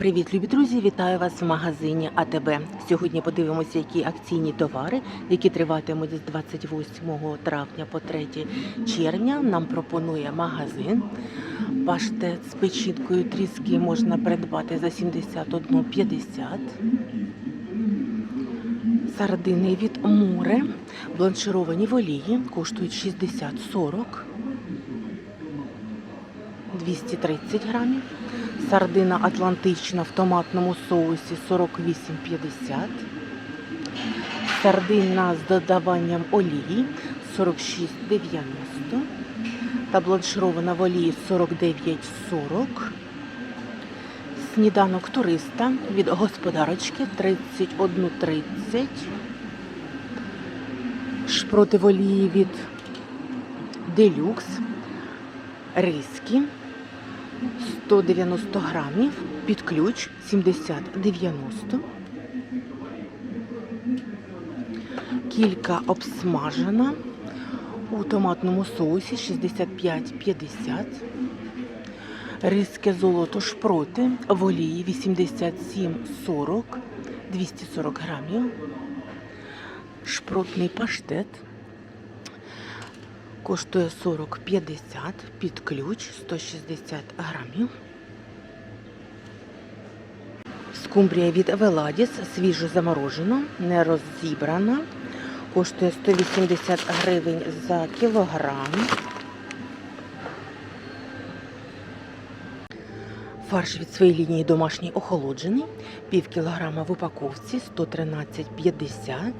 Привіт, любі друзі! Вітаю вас в магазині АТБ. Сьогодні подивимося, які акційні товари, які триватимуть з 28 травня по 3 червня. Нам пропонує магазин. Паштет з печінкою тріски можна придбати за 71,50. Сардини від море, бланшировані в олії, коштують 60,40. 230 грамів. Сардина атлантична в томатному соусі 48,50. Сардина з додаванням олії 46,90. Та бланширована в олії 49,40. Сніданок туриста від господарочки 31,30. Шпроти в олії від Делюкс. Риски 190 грамів, під ключ 70-90. Кілька обсмажена у томатному соусі 65-50. Риське золото шпроти в олії 87-40, 240 грамів. Шпротний паштет коштує 40,50 під ключ 160 грамів. Скумбрія від Веладіс свіжо заморожена, не розібрана. Коштує 180 гривень за кілограм. Фарш від своєї лінії домашній охолоджений. Пів кілограма в упаковці 113,50.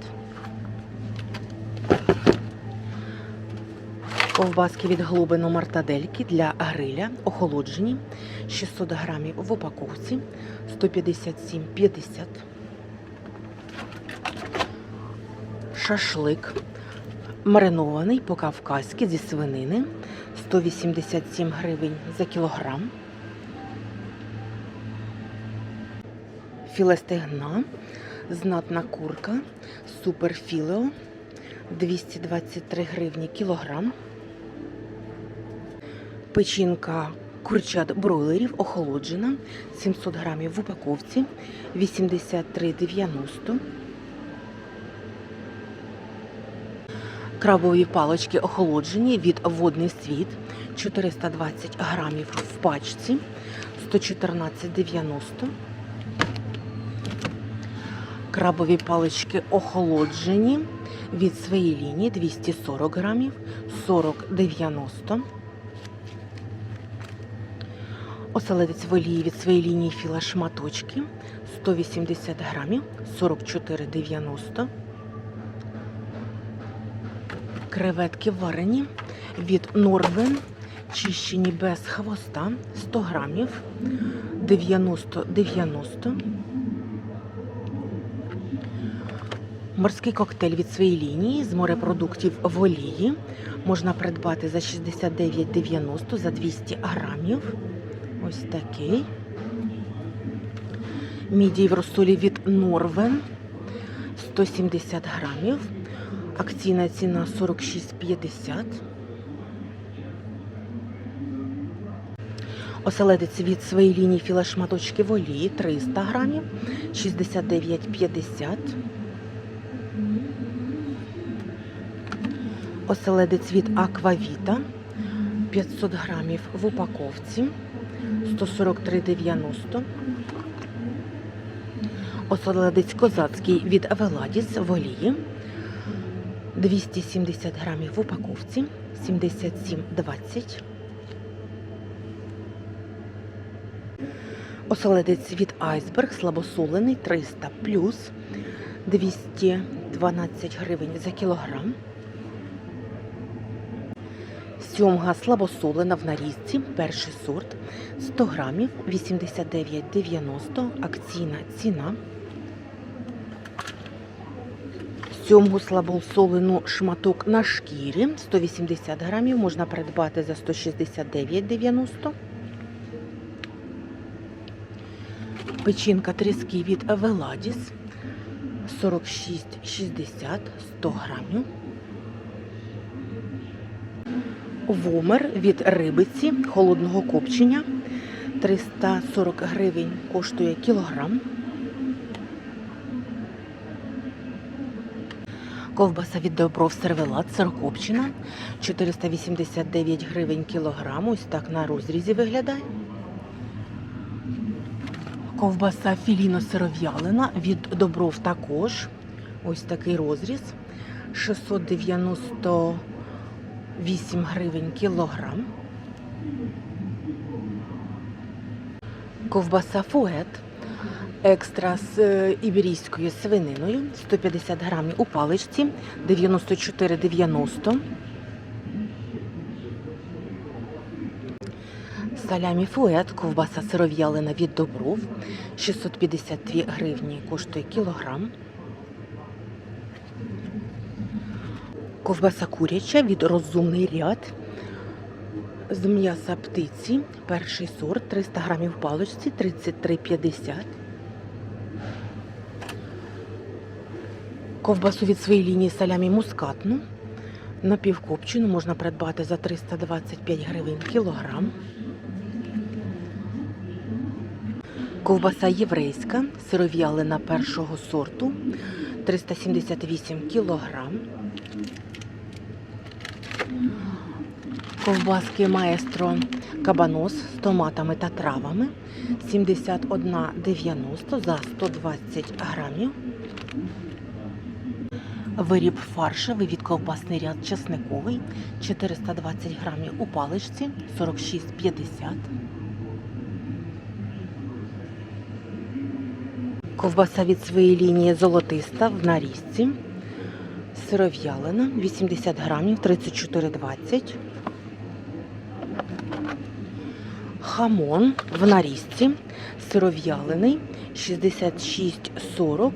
Ковбаски від глобино мартадельки для гриля охолоджені 600 грамів в упаковці 157,50. Шашлик маринований по-кавказьки зі свинини 187 гривень за кілограм. Філе стегна, знатна курка, суперфілео 223 гривні кілограм. Печінка курчат бройлерів охолоджена 700 грамів в упаковці 83,90. Крабові палочки охолоджені від водний світ 420 грамів в пачці 114,90. Крабові палички охолоджені від своєї лінії 240 грамів 40,90. Оселедець в олії від своєї лінії філа шматочки 180 грамів 44,90. Креветки варені від Норвен, чищені без хвоста 100 грамів 90,90. Морський коктейль від своєї лінії з морепродуктів в олії можна придбати за 69,90 за 200 грамів. Ось такий. Мідій в розсолі від Норвен 170 грамів. Акційна ціна 46,50. Оселедець від своєї лінії філешматочки в олії 300 грамів 69,50. Оселедець від Аквавіта 500 грамів в упаковці 143,90. Оселедець козацький від Веладіс в олії 270 грамів в упаковці 77,20. Оселедець від Айсберг слабосолений 300 плюс 212 гривень за кілограм. Сьомга слабосолена в нарізці, перший сорт 100 грамів 89,90 акційна ціна. Сьомгу слабосолену шматок на шкірі 180 грамів можна придбати за 169,90. Печінка тріски від Веладіс 46,60 100 грамів. Вомер від рибиці холодного копчення 340 гривень коштує кілограм. Ковбаса від Добров сервелат сирокопчина 489 гривень кілограм. Ось так на розрізі виглядає. Ковбаса філіно сиров'ялина від Добров також. Ось такий розріз. 698 гривень кілограм. Ковбаса фует екстра з е, іберійською свининою 150 грамів у паличці 94,90. Салямі фует, ковбаса сиров'ялина від Добров 652 гривні коштує кілограм. Ковбаса куряча від розумний ряд з м'яса птиці, перший сорт, 300 грамів в паличці, 33,50. Ковбасу від своєї лінії салямі мускатну. Напівкопчену можна придбати за 325 гривень кілограм. Ковбаса єврейська, сиров'ялина першого сорту, 378 кілограм. Ковбаски маестро кабанос з томатами та травами 71,90 за 120 грамів. Виріб фаршевий від ковбасний ряд чесниковий 420 грамів у паличці 46,50. Ковбаса від своєї лінії золотиста в нарізці. Сиров'ялина 80 грамів 34,20. Хамон в нарізці. Сиров'ялений 66,40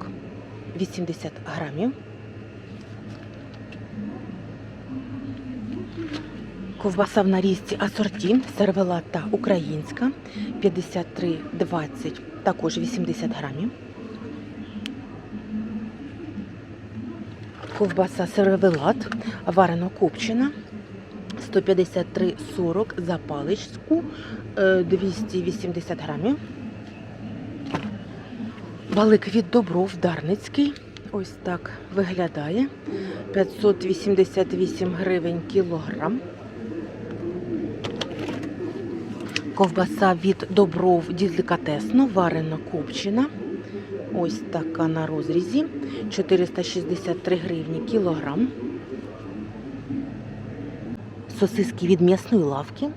80 грамів. Ковбаса в нарізці асорті, сервелат та українська 53,20, також 80 грамів. Ковбаса сервелат, варено копчена 153,40 за паличку, е, 280 грамів. Балик від Добров Дарницький. Ось так виглядає. 588 гривень кілограм. Ковбаса від Добров ділікатесно, варено копчена. Ось така на розрізі. 463 гривні кілограм. Сосиски від м'ясної лавки.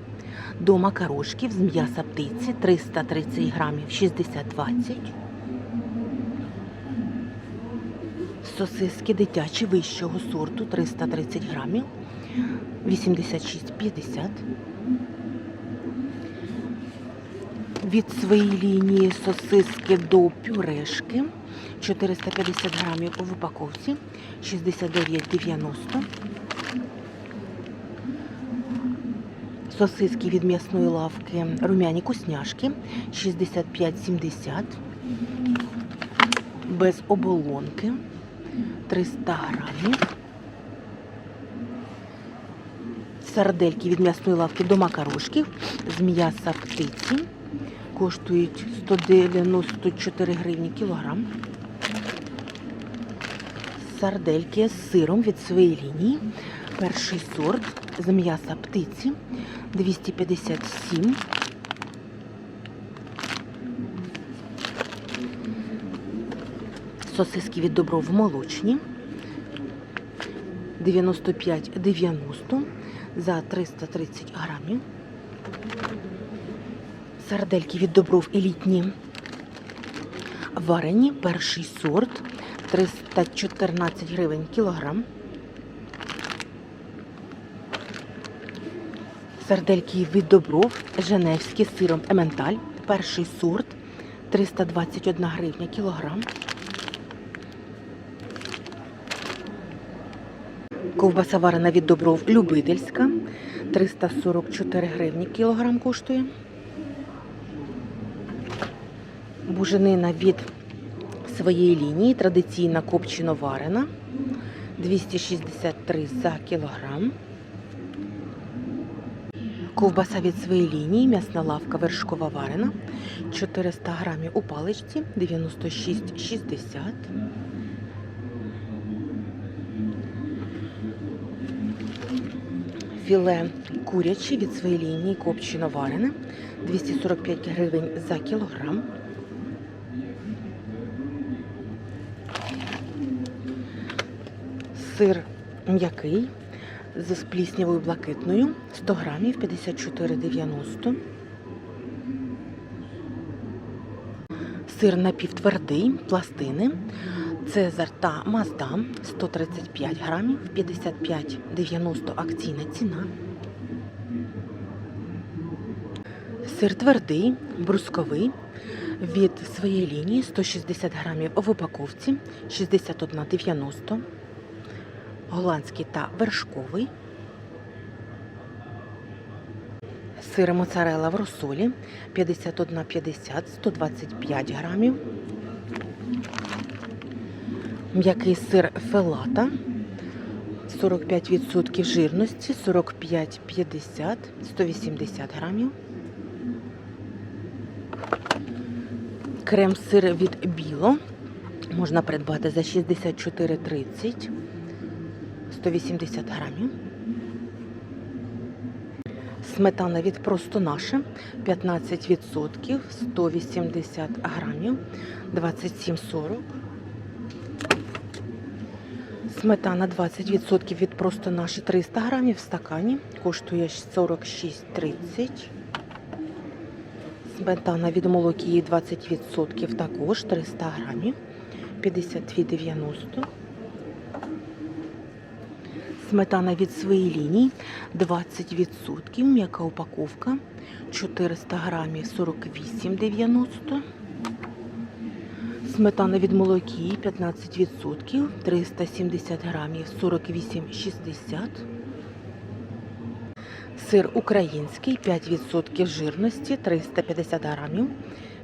До макарошків з м'яса птиці 330 грамів 60-20. Сосиски дитячі вищого сорту 330 грамів 86,50. Від своєї лінії сосиски до пюрешки 450 грамів в упаковці 69,90. Сосиски від м'ясної лавки румяні кусняшки 65,70. Без оболонки 300 грамів. Сардельки від м'ясної лавки до макарошків з м'яса птиці коштують 194 гривні кілограм. Сардельки з сиром від своєї лінії. Перший сорт з м'яса птиці 257. Сосиски від Добров молочні 95,90 за 330 грамів. Сардельки від Добров елітні. Варені, перший сорт 314 гривень кілограм. Сардельки від Добров, Женевські з сиром Ементаль, перший сорт 321 гривня кілограм. Ковбаса варена від Добров любительська 344 гривні кілограм коштує. Буженина від своєї лінії, традиційна копчено варена 263 за кілограм. Ковбаса від своєї лінії, м'ясна лавка вершкова варена, 400 грамів у паличці, 96,60. Філе куряче від своєї лінії копчено варене, 245 гривень за кілограм. Сир м'який з пліснявою блакитною 100 грамів 54,90. Сир напівтвердий, пластини. Цезар та Мазда 135 грамів 55,90 акційна ціна. Сир твердий, брусковий від своєї лінії 160 грамів в упаковці 61,90 голландський та вершковий. Сир моцарелла в розсолі 51,50 125 грамів. М'який сир фелата 45% жирності 45,50 180 грамів. Крем-сир від Біло можна придбати за 64,30 180 грамів. Сметана від просто наше 15%, 180 грамів, 27,40. Сметана 20% від просто наше 300 грамів в стакані, коштує 46,30. Сметана від молокії 20% також 300 грамів, 52,90. Сметана від своєї лінії 20%, м'яка упаковка 400 грамів 48,90. Сметана від молокії 15%, 370 грамів 48,60. Сир український 5% жирності 350 грамів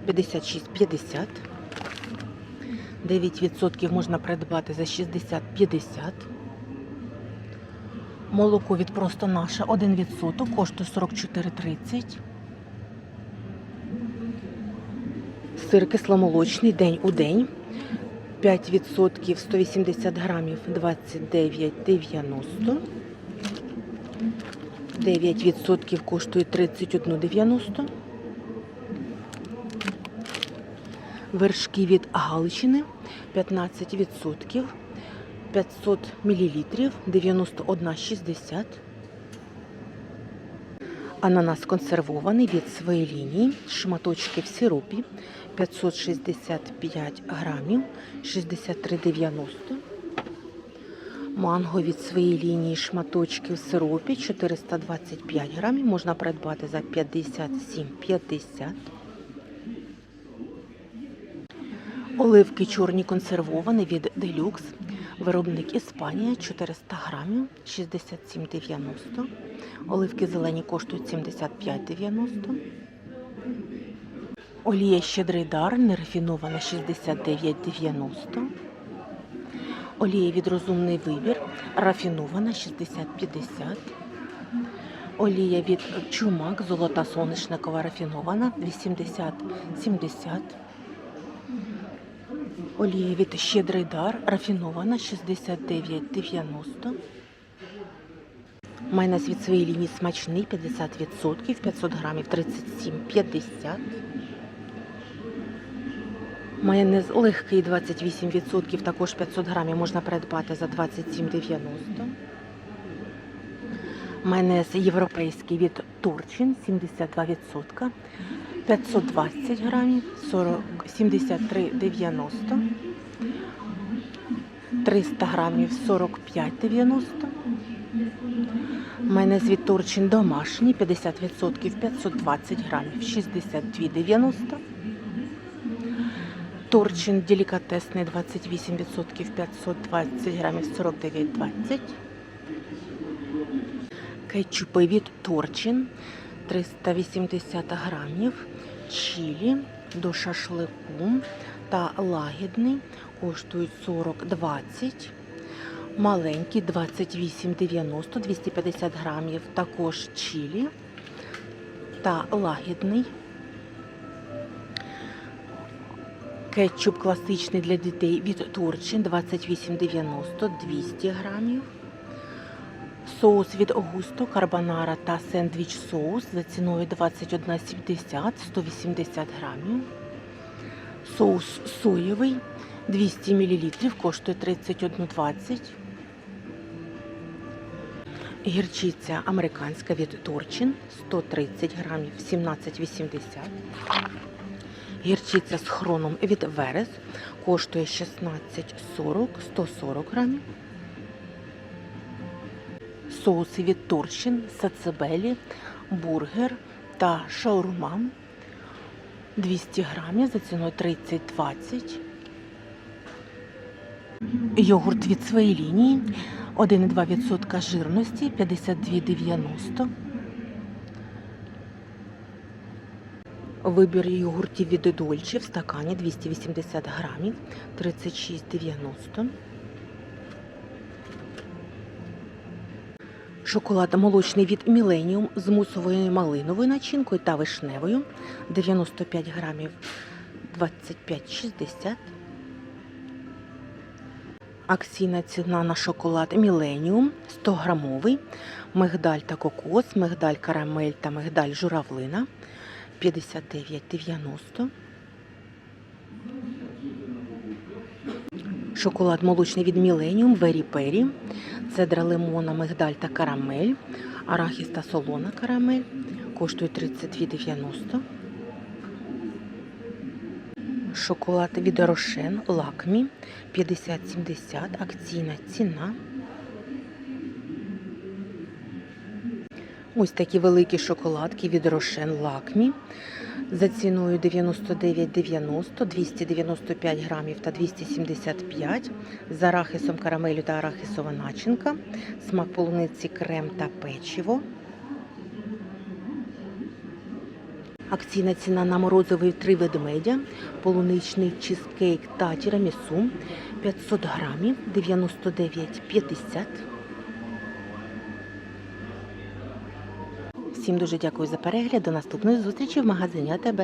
56,50. 9% можна придбати за 60,50. Молоко від просто наше 1% коштує 44,30. Сир кисломолочний день у день. 5% 180 грамів 29,90. 9% коштує 31,90. Вершки від Галичини 15%. 500 мл 91,60. Ананас консервований від своєї лінії. Шматочки в сиропі 565 грамів 63,90. Манго від своєї лінії шматочки в сиропі 425 грамів. Можна придбати за 57,50. Оливки чорні консервовані від Делюкс. Виробник Іспанія 400 грамів 67,90. Оливки зелені коштують 75,90. Олія щедрий дар нерафінована 69,90. Олія від розумний вибір рафінована 60,50. Олія від чумак золота соняшникова рафінована 80,70. Олія від щедрий дар рафінована 69,90. Майонез від своєї лінії смачний 50%, 500 грамів 37,50. Майонез легкий 28%, також 500 грамів можна придбати за 27,90. Майонез європейський від Турчин 72%. 520 грамів 73,90. 300 грамів 45,90. Майонез від Турчин домашній 50% 520 грамів 62,90. Турчин делікатесний 28% 520 грамів 49,20. Кетчупи від Торчин 380 грамів, чилі до шашлику та лагідний коштують 40,20. Маленький 28,90, 250 грамів, також чилі та лагідний. Кетчуп класичний для дітей від Турчин 28,90 200 грамів. Соус від Огусто, карбонара та сендвіч соус за ціною 21,70 180 грамів. Соус соєвий 200 мл коштує 31,20. Гірчиця американська від Торчин 130 грамів 17,80. Гірчиця з хроном від Верес коштує 16,40 140 грамів. Соуси від Торчин, сацебелі, бургер та шаурма 200 грамів за ціною 30,20. Йогурт від своєї лінії 1,2% жирності 52,90. Вибір йогуртів від Дольче в стакані 280 грамів 36,90. Шоколад молочний від Millennium з мусовою малиновою начинкою та вишневою 95 грамів 25,60. Акційна ціна на шоколад Millennium 100 грамовий, мигдаль та кокос, мигдаль карамель та мигдаль журавлина 59,90. Шоколад молочний від Millennium Very Berry, цедра лимона, мигдаль та карамель, арахіс та солона карамель. Коштує 32,90. Шоколад від Рошен Лакмі. 50-70, акційна ціна. Ось такі великі шоколадки від Рошен Лакмі за ціною 99,90, 295 грамів та 275 з арахісом карамелю та арахісова начинка, смак полуниці, крем та печиво. Акційна ціна на морозовий три ведмедя, полуничний чизкейк та тірамісу 500 грамів 99,50. Всім дуже дякую за перегляд. До наступної зустрічі в магазині АТБ.